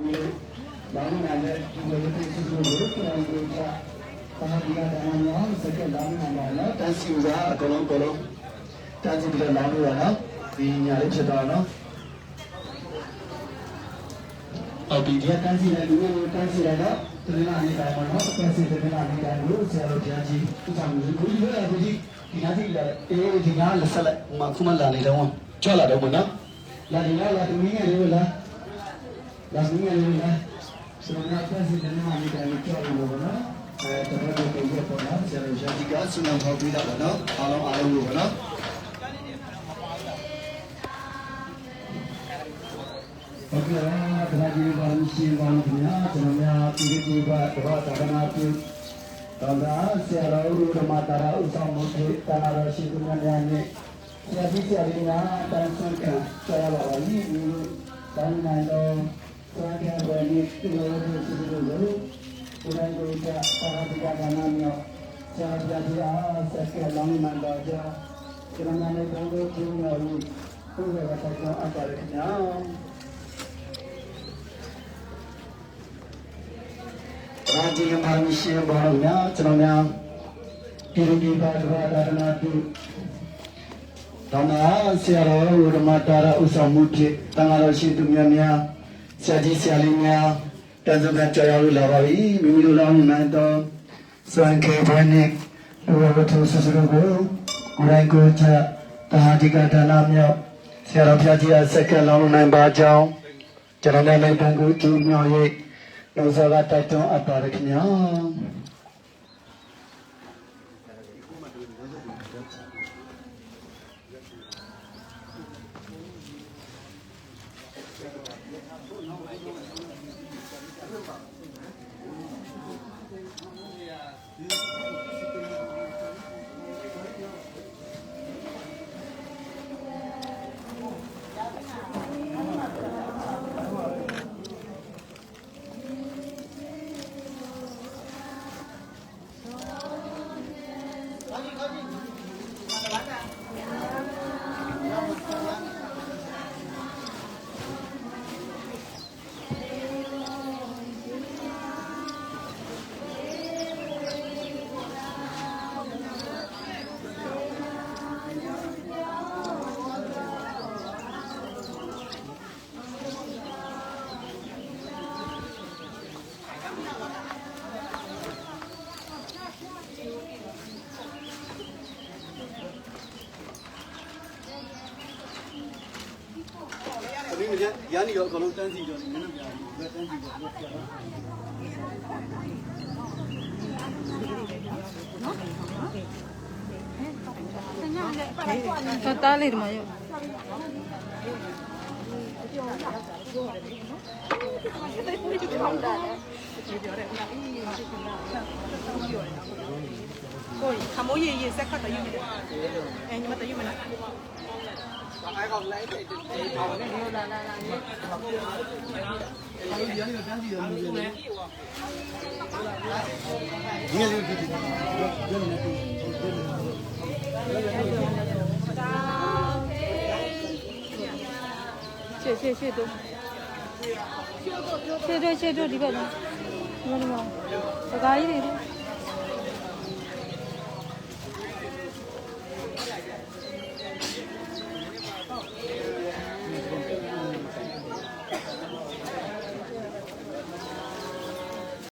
ဘာလို့လဲဒီလိုမျိုးစစ်စစ်လို့ပြောင်းလို့တာဘာဒီကတည်းကရောစက်ကလာနေမှာလားတန်စီဥစားအကုန်လုံးအကုန်လုံးတန်စီပြီးတော့လောင်းလို့ရနော်ဒီညာလေးဖြစ်သွားနော်ဟုတ်ပြီဒီကတန်စီလည်းလူမျိုးတန်စီလည်းတော့တနင်္လာနေ့တိုင်းမှာနော်တန်စီတနင်္လာနေ့တိုင်းလို့ဆရာတော်ဘုရားကြီးဥဆောင်လို့ကိုကြီးလည်းကိုကြီးဒီနာတိလည်းအေးဒီနာလည်းဆက်လက်မခုမလာနေတော့ကြောက်လာတော့မနော်လာနေလားလာတမင်းငယ်လေးလား လာမင်းငယ်လေးလားဆိုတော့တန်စီတနင်္လာနေ့တိုင်းကြောက်လို့ပေါ့နော်အဲတပတ်တော့ပြေရပေါ်လာဆရာတော်ဘုရားကြီးကဆုနာဟောပြီးတာပေါ့နော်အားလုံးအားလုံးလို့ပေါ့နော်ဟုတ်ကဲ့ပါခဏကြီးပါရှင်ပါလို့ခင်ဗျာကျွန်တော်များပြည်သူ့ဘတဘာသာနာပြုတော်သာဆရာတော်ဥဒ္ဓမတာရဥဆောင်မှုတွေတာနာတော်ရှိသူများနဲ့ဆရာကြီးဆရာလေးများတန်ဆွမ်းကဆရာပါပါလိဒီတန်နိုင်တော်ဆရာကဘယ်နည်းဒီလိုလိုရှိလို့လို့ဘုရားကိုယ်ကပါရတိကဒါနာမြောက်ဆရာပြတရားဆက်ကလောင်းမှန်တော်ကြောင့်ကျွန်တော် များလည်းဘုရားကိုကျင်းတော်လို့ဘုရားကဆက်ကြောင်းအပ်ပါတယ်ခင်ဗျာရာဇီယမာမရှိဘောင်းများကျွန်တော်များပြည်သူပြည်ပါတော်ဒါနာပြုတော်များဆရာတော်ဝရမတာရဥဆောင်မှုဖြင့်တန်ဃာတော်ရှိသူများများ ဆရာကြီးဆရာလေးများတန်စုံကကြော်ရောက်လာပါပြီမိမိတို့လောင်းမှန်တော်စွမ်းခေဘနဲ့လောဘထုဆဆရကိုကိုယ်တိုင်ကိုယ်ချတာဟာဒီကဒါနာမြောက်ဆရာတော်ဖျားကြီးအစက္ကလောင်းနိုင်ပါကြောင်းကျွန်တော်လည်းတန်ကိုကျူးမြော်၍လောဇာကတိုက်တွန်းအပ်ပါတယ်ခင်ဗျာ မင်းကရန်နေတော့အကုန်လုံးတန်းစီတော့နည်းနည်းပြဘယ်တန်းစီတော့ပြရတော့တားလေးဒီမှာရောကိုခမိုးရေရေဆက်ခတ်တယူမယ်အဲညီမတယူမလား ဒီရန်နေတန်းစီတော့နေတယ်ဒီလေးဒီဒီရန်နေ